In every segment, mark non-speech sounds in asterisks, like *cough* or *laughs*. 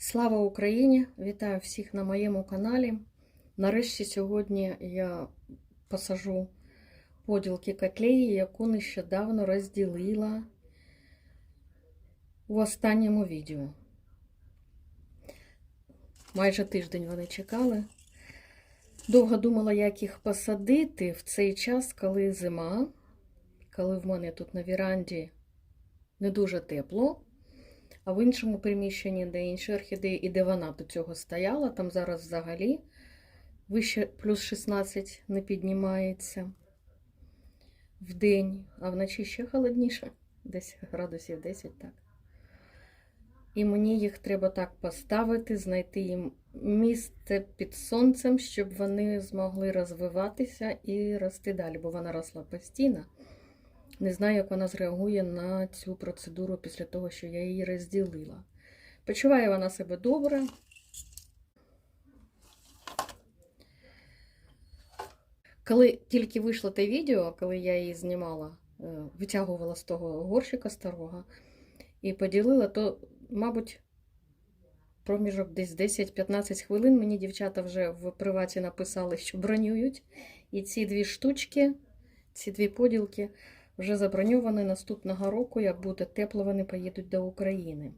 Слава Україні! Вітаю всіх на моєму каналі. Нарешті сьогодні я посажу поділки котлеї, яку нещодавно розділила в останньому відео. Майже тиждень вони чекали. Довго думала, як їх посадити в цей час, коли зима, коли в мене тут на віранді не дуже тепло. А в іншому приміщенні, де інші орхідеї, і де вона до цього стояла, там зараз взагалі вище плюс 16 не піднімається в день, а вночі ще холодніше, десь градусів 10, так. І мені їх треба так поставити, знайти їм місце під сонцем, щоб вони змогли розвиватися і рости далі, бо вона росла постійно. Не знаю, як вона зреагує на цю процедуру після того, що я її розділила. Почуває вона себе добре. Коли тільки вийшло те відео, коли я її знімала, е, витягувала з того горщика старого і поділила, то, мабуть, проміжок десь 10-15 хвилин мені дівчата вже в приваті написали, що бронюють. І ці дві штучки, ці дві поділки вже заброньовані наступного року, як буде тепло, вони поїдуть до України.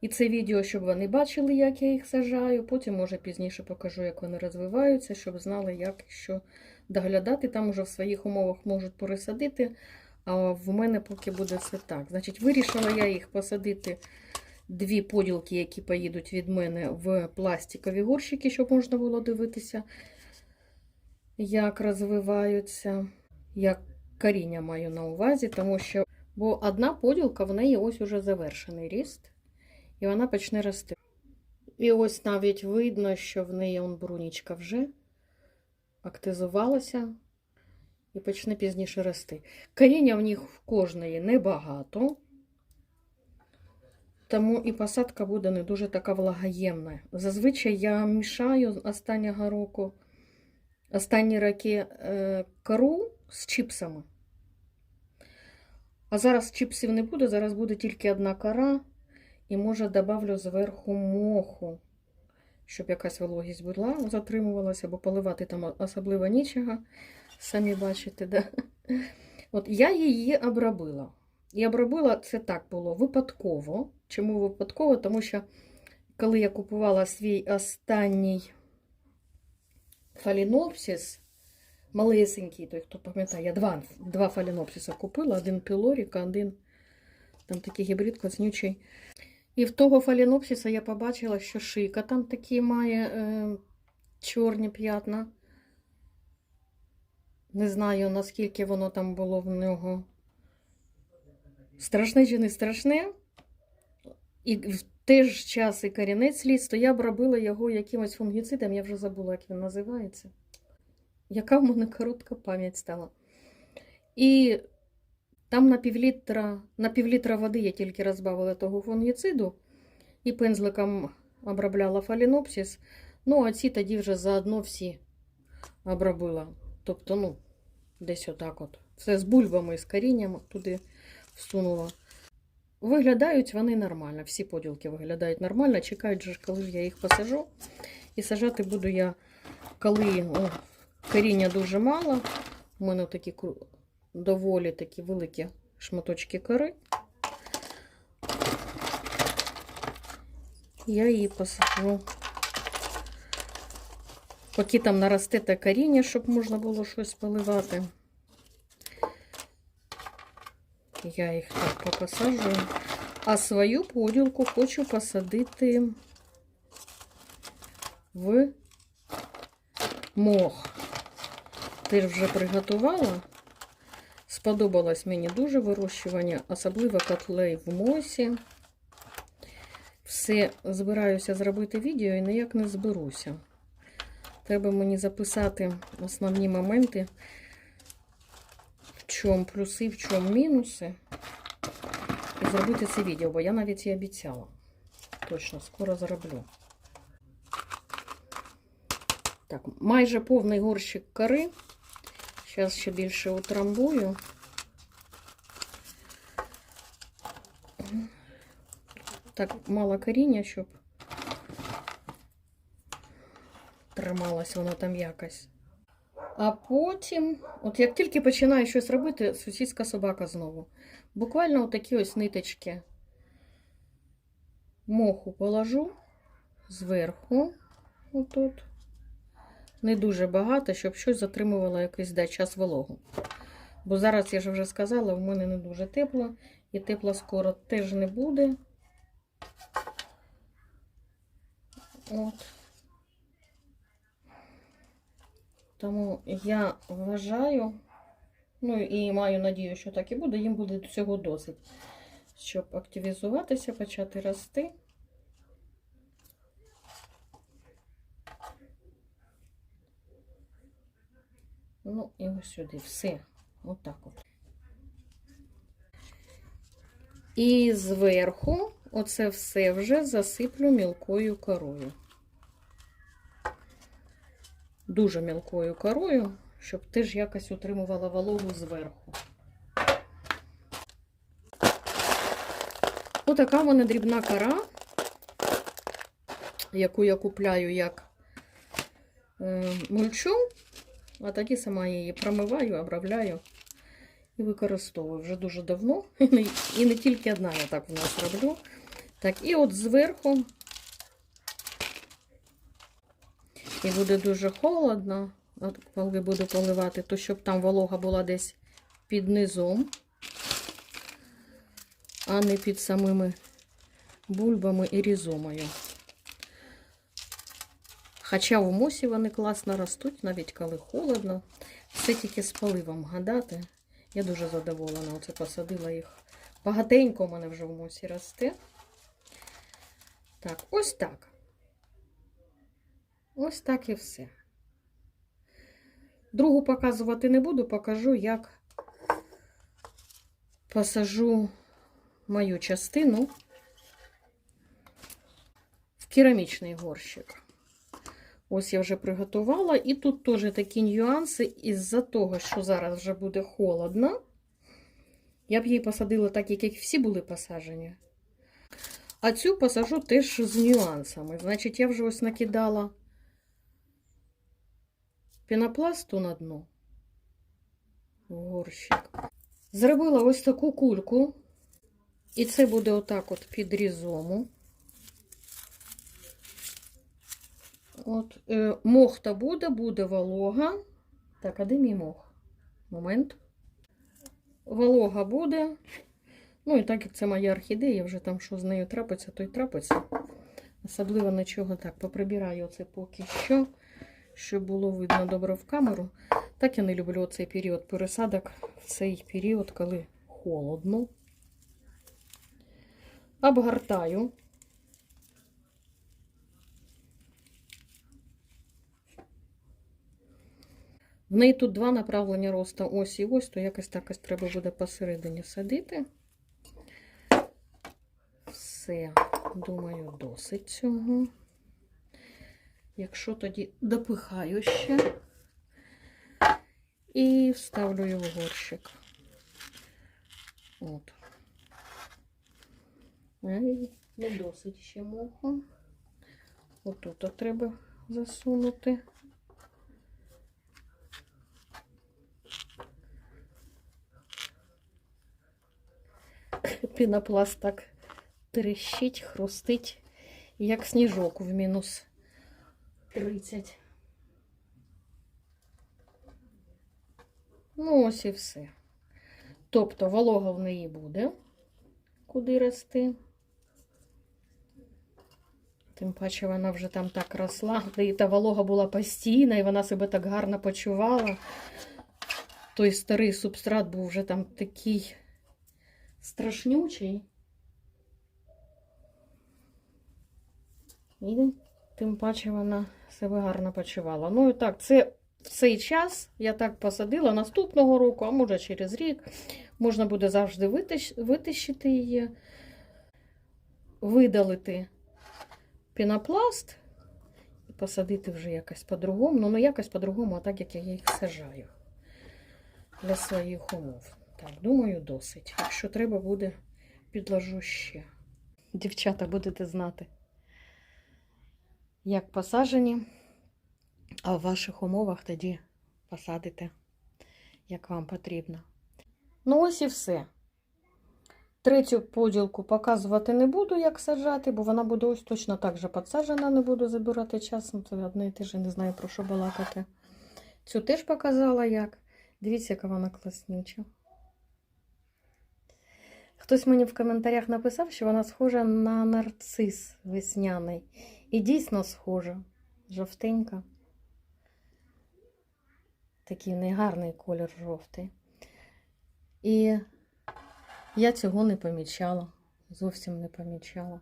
І це відео, щоб вони бачили, як я їх сажаю. Потім, може, пізніше покажу, як вони розвиваються, щоб знали, як що доглядати. Там уже в своїх умовах можуть пересадити. А в мене поки буде все так. Значить, вирішила я їх посадити дві поділки, які поїдуть від мене в пластикові горщики, щоб можна було дивитися, як розвиваються. як коріння маю на увазі, тому що бо одна поділка в неї ось уже завершений ріст, і вона почне рости. І ось навіть видно, що в неї он брунічка вже активізувалася і почне пізніше рости. Коріння в них в кожної небагато, тому і посадка буде не дуже така влагоємна. Зазвичай я мішаю останнього року, останні роки е, кору з чіпсами. А зараз чіпсів не буде, зараз буде тільки одна кора, і, може, добавлю зверху моху, щоб якась вологість була, затримувалася, бо поливати там особливо нічого. Самі бачите, да? От я її обробила. І обробила це так було випадково. Чому випадково? Тому що коли я купувала свій останній фалінопсис, малесенький, той, хто пам'ятає, я два, два фалінопсиса купила, один пілорік, а один там такий гібрид класнючий. І в того фалінопсиса я побачила, що шийка там такі має е, чорні п'ятна. Не знаю, наскільки воно там було в нього. Страшне чи не страшне. І в той ж час і корінець ліс, то я обробила його якимось фунгіцидом, я вже забула, як він називається. Яка в мене коротка пам'ять стала. І там на півлітра, на півлітра води я тільки розбавила того фунгіциду і пензликом обробляла фалінопсис. Ну, а ці тоді вже заодно всі обробила. Тобто, ну, десь отак от. Все з бульбами, з корінням туди всунула. Виглядають вони нормально. Всі поділки виглядають нормально. Чекають, же, коли я їх посажу. І сажати буду я, коли о, коріння дуже мало. У мене такі доволі такі великі шматочки кори. Я її посажу. Поки там наросте те коріння, щоб можна було щось поливати. Я їх так попосаджую. А свою поділку хочу посадити в мох. Теж вже приготувала. Сподобалось мені дуже вирощування, особливо котлей в мосі. Все збираюся зробити відео і ніяк не зберуся. Треба мені записати основні моменти, в чому плюси, в чому мінуси. І зробити це відео, бо я навіть і обіцяла. Точно, скоро зроблю. Так, майже повний горщик кори. Зараз ще більше утрамбую. Так, мало коріння, щоб трималось воно там якось. А потім, от як тільки починаю щось робити, сусідська собака знову. Буквально отакі ось ниточки моху положу зверху, отут. Не дуже багато, щоб щось затримувало якийсь да, час вологу. Бо зараз, я ж вже сказала, в мене не дуже тепло, і тепло скоро теж не буде. От. Тому я вважаю, ну і маю надію, що так і буде, їм буде цього досить, щоб активізуватися, почати рости. Ну, і ось сюди все. Отак от. І зверху оце все вже засиплю мілкою корою. Дуже мілкою корою, щоб теж якось утримувала вологу зверху. Отака в мене дрібна кора, яку я купляю як е, мульчу, а тоді сама її промиваю, обробляю і використовую вже дуже давно. *laughs* І не, тільки одна я так в нас роблю. Так, і от зверху і буде дуже холодно, от коли буду поливати, то щоб там волога була десь під низом, а не під самими бульбами і різомою. Хоча в мосі вони класно ростуть, навіть коли холодно. Все тільки з поливом гадати. Я дуже задоволена. Оце посадила їх. Багатенько у мене вже в мосі росте. Так, ось так. Ось так і все. Другу показувати не буду, покажу, як посажу мою частину в керамічний горщик. Ось я вже приготувала. І тут теж такі нюанси, із-за того, що зараз вже буде холодно. Я б її посадила так, як всі були посаджені. А цю посажу теж з нюансами. Значить, я вже ось накидала пінопласту на дно горщик. Зробила ось таку кульку. І це буде отак от під різому. От, е, мохта буде, буде волога. Так, а де мій мох? Момент. Волога буде. Ну, і так як це моя орхідея, вже там що з нею трапиться, то й трапиться. Особливо нічого так. Поприбираю це поки що, щоб було видно добре в камеру. Так я не люблю цей період пересадок, в цей період, коли холодно. Обгортаю. В неї тут два направлення росту ось і ось, то якось так ось треба буде посередині садити. Все, думаю, досить цього. Якщо тоді допихаю ще і вставлю його в горщик. От. Не досить ще моху. Отут от треба засунути. Пінопласт так трещить, хрустить, як сніжок в мінус 30. Ну, ось і все. Тобто волога в неї буде, куди рости. Тим паче вона вже там так росла, і та волога була постійна, і вона себе так гарно почувала. Той старий субстрат був вже там такий страшнючий. І тим паче вона себе гарно почувала. Ну і так, це в цей час я так посадила наступного року, а може через рік. Можна буде завжди витищ, витищити її, видалити пінопласт і посадити вже якось по-другому. Ну, не якось по-другому, а так, як я їх сажаю для своїх умов. Так, думаю, досить. Якщо треба буде, підложу ще. Дівчата, будете знати, як посаджені А в ваших умовах тоді посадите, як вам потрібно. Ну, ось і все. Третю поділку показувати не буду, як саджати, бо вона буде ось точно так же підсаджена, не буду забирати часом. Це одне і те ж, не знаю про що балакати. Цю теж показала як. Дивіться, яка вона класнюча. Хтось мені в коментарях написав, що вона схожа на нарцис весняний. І дійсно схожа. Жовтенька. Такий негарний колір жовтий. І я цього не помічала. Зовсім не помічала.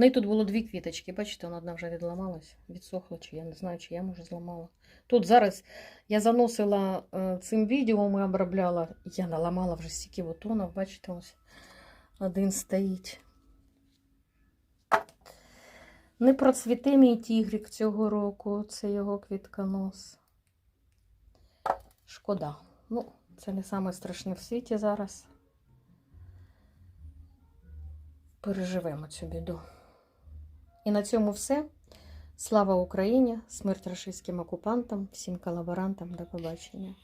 В неї тут було дві квіточки, бачите, вона одна вже відламалась, відсохла, чи я не знаю, чи я може зламала. Тут зараз я заносила е, цим відео, ми обробляла, я наламала вже стільки бутонів, бачите, ось один стоїть. Не процвіте мій тігрик цього року, це його квітконос. Шкода. Ну, це не саме страшне в світі зараз. Переживемо цю біду. І на цьому все. Слава Україні! Смерть рашистським окупантам, всім колаборантам. До побачення.